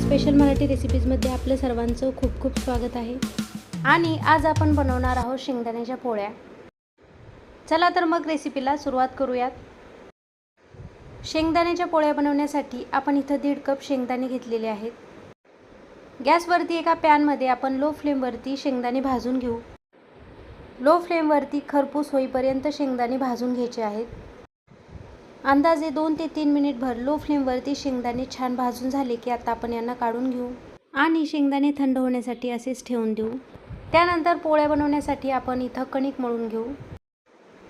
Special Marathi रेसिपीजमध्ये आपलं सर्वांचं खूप खूप स्वागत आहे. आणि आज आपण बनवणार आहोत शेंगदाण्याच्या पोळ्या. चला तर मग रेसिपीला सुरुवात करूयात. शेंगदाण्याच्या पोळ्या बनवण्यासाठी आपण इथं दीड कप शेंगदाणे घेतलेले आहेत. गॅसवरती एका पॅनमध्ये आपण लो फ्लेमवरती शेंगदाणे भाजून घेऊ. लो फ्लेमवरती खरपूस होईपर्यंत शेंगदाणे भाजून घ्यायचे आहेत. अंदाजे दोन ते तीन मिनिट भर लो फ्लेमवरती शेंगदाणे छान भाजून झाले की आता आपण यांना काढून घेऊ. आणि शेंगदाणे थंड होण्यासाठी असेच ठेवून देऊ. त्यानंतर पोळ्या बनवण्यासाठी आपण इथं कणिक मळून घेऊ.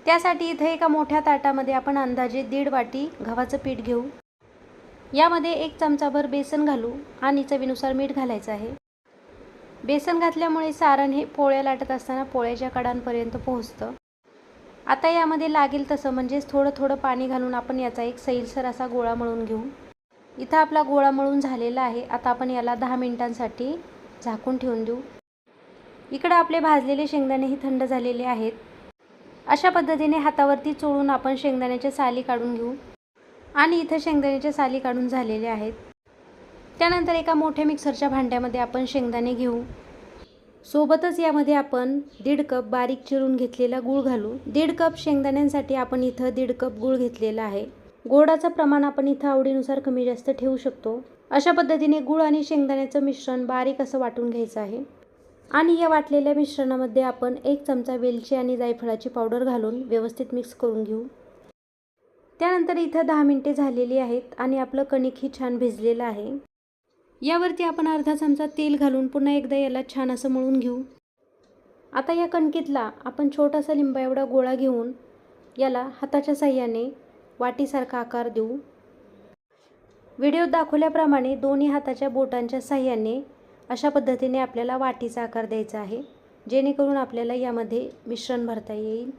त्यासाठी इथं एका मोठ्या ताटामध्ये आपण अंदाजे दीड वाटी गव्हाचं पीठ घेऊ. यामध्ये एक चमचाभर बेसन घालू आणि चवीनुसार मीठ घालायचं आहे. बेसन घातल्यामुळे सारण हे पोळ्या लाटत असताना पोळ्याच्या कडांपर्यंत पोहोचतं. आता यामध्ये लागेल तसं म्हणजेच थोडं थोडं पाणी घालून आपण याचा एक सैलसर असा गोळा मळून घेऊ. इथं आपला गोळा मळून झालेला आहे. आता आपण याला दहा मिनिटांसाठी झाकून ठेवून देऊ. इकडं आपले भाजलेले शेंगदाणेही थंड झालेले आहेत. अशा पद्धतीने हातावरती चोळून आपण शेंगदाण्याच्या साली काढून घेऊ. आणि इथं शेंगदाण्याच्या साली काढून झालेले आहेत. त्यानंतर एका मोठ्या मिक्सरच्या भांड्यामध्ये आपण शेंगदाणे घेऊ. सोबतच यामध्ये आपण दीड कप बारीक चिरून घेतलेला गूळ घालू. दीड कप शेंगदाण्यांसाठी आपण इथं दीड कप गूळ घेतलेला आहे. गोडाचं प्रमाण आपण इथं आवडीनुसार कमी जास्त ठेवू शकतो. अशा पद्धतीने गूळ आणि शेंगदाण्याचं मिश्रण बारीक असं वाटून घ्यायचं आहे. आणि या वाटलेल्या मिश्रणामध्ये आपण एक चमचा वेलची आणि जायफळाची पावडर घालून व्यवस्थित मिक्स करून घेऊ. त्यानंतर इथं दहा मिनटे झालेली आहेत आणि आपलं कणिकही छान भिजलेलं आहे. यावरती आपण अर्धा चमचा तेल घालून पुन्हा एकदा याला छान असं मळून घेऊ. आता या कणकीतला आपण छोटासा लिंबा एवढा गोळा घेऊन याला हाताच्या साह्याने वाटीसारखा आकार देऊ. व्हिडिओत दाखवल्याप्रमाणे दोन्ही हाताच्या बोटांच्या साह्याने अशा पद्धतीने आपल्याला वाटीचा आकार द्यायचा आहे जेणेकरून आपल्याला यामध्ये मिश्रण भरता येईल.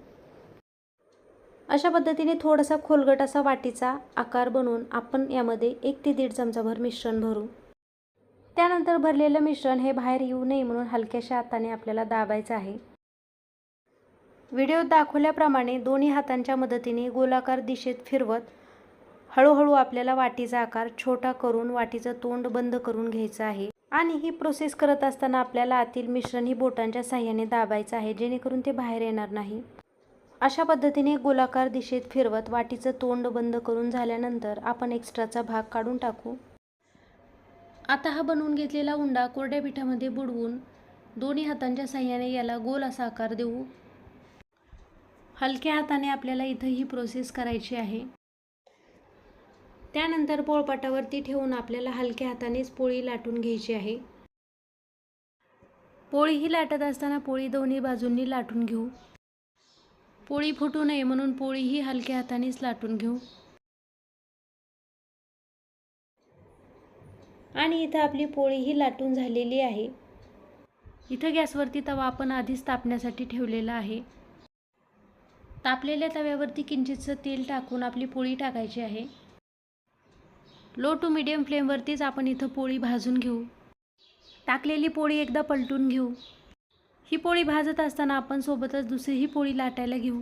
अशा पद्धतीने थोडासा खोलगट असा वाटीचा आकार बनवून आपण यामध्ये एक ते दीड चमचाभर मिश्रण भरू. त्यानंतर भरलेलं मिश्रण हे बाहेर येऊ नये म्हणून हलक्याशा हाताने आपल्याला दाबायचं आहे. व्हिडिओत दाखवल्याप्रमाणे दोन्ही हातांच्या मदतीने गोलाकार दिशेत फिरवत हळूहळू आपल्याला वाटीचा आकार छोटा करून वाटीचं तोंड बंद करून घ्यायचं आहे. आणि ही प्रोसेस करत असताना आपल्याला आतील मिश्रण ही बोटांच्या साह्याने दाबायचं आहे जेणेकरून ते बाहेर येणार नाही. अशा पद्धतीने गोलाकार दिशेत फिरवत वाटीचं तोंड बंद करून झाल्यानंतर आपण एक्स्ट्राचा भाग काढून टाकू. आता हा बनवून घेतलेला उंडा कोरड्या पिठामध्ये बुडवून दोन्ही हातांच्या साह्याने याला गोल असा आकार देऊ. हलक्या हाताने आपल्याला इथं ही प्रोसेस करायची आहे. त्यानंतर पोळपाटावरती ठेवून आपल्याला हलक्या हातानेच पोळी लाटून घ्यायची आहे. पोळी ही लाटत असताना पोळी दोन्ही बाजूंनी लाटून घेऊ. पोळी फुटू नये म्हणून पोळी ही हलक्या हातानेच लाटून घेऊ. आणि इथं आपली पोळी ही लाटून झालेली आहे. इथं गॅसवरती तवा आपण आधीच तापण्यासाठी ठेवलेला आहे. तापलेल्या तव्यावरती किंचितचं तेल टाकून आपली पोळी टाकायची आहे. लो टू मिडियम फ्लेमवरतीच आपण इथं पोळी भाजून घेऊ. टाकलेली पोळी एकदा पलटून घेऊ. ही पोळी भाजत असताना आपण सोबतच दुसरी ही पोळी लाटायला घेऊ.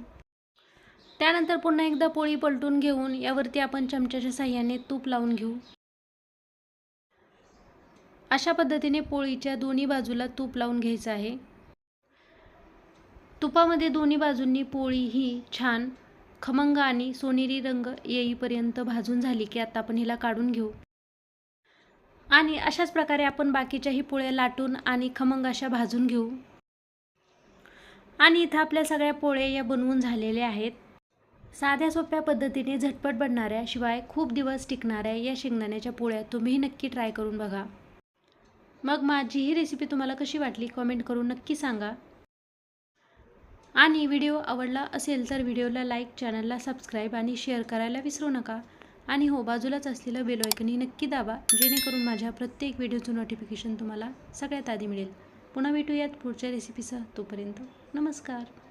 त्यानंतर पुन्हा एकदा पोळी पलटून घेऊन यावरती आपण चमच्याच्या साह्याने तूप लावून घेऊ. अशा पद्धतीने पोळीच्या दोन्ही बाजूला तूप लावून घ्यायचं आहे. तुपामध्ये दोन्ही बाजूंनी पोळी ही छान खमंग आणि सोनेरी रंग येईपर्यंत भाजून झाली की आता आपण हिला काढून घेऊ. आणि अशाच प्रकारे आपण बाकीच्याही पोळ्या लाटून आणि खमंग अशा भाजून घेऊ. आणि इथं आपल्या सगळ्या पोळ्या या बनवून झालेल्या आहेत. साध्या सोप्या पद्धतीने झटपट बनणाऱ्या शिवाय खूप दिवस टिकणाऱ्या या शेंगदाण्याच्या पोळ्या तुम्हीही नक्की ट्राय करून बघा. मग माझी ही रेसिपी तुम्हाला कशी वाटली कॉमेंट करून नक्की सांगा. आणि व्हिडिओ आवडला असेल तर व्हिडिओला लाईक चॅनलला सबस्क्राईब आणि शेअर करायला विसरू नका. आणि हो बाजूलाच असलेलं बेल आयकनही नक्की दाबा जेणेकरून माझ्या प्रत्येक व्हिडिओचं नोटिफिकेशन तुम्हाला सगळ्यात आधी मिळेल. पुन्हा भेटूयात पुढच्या रेसिपीसह तोपर्यंत. नमस्कार.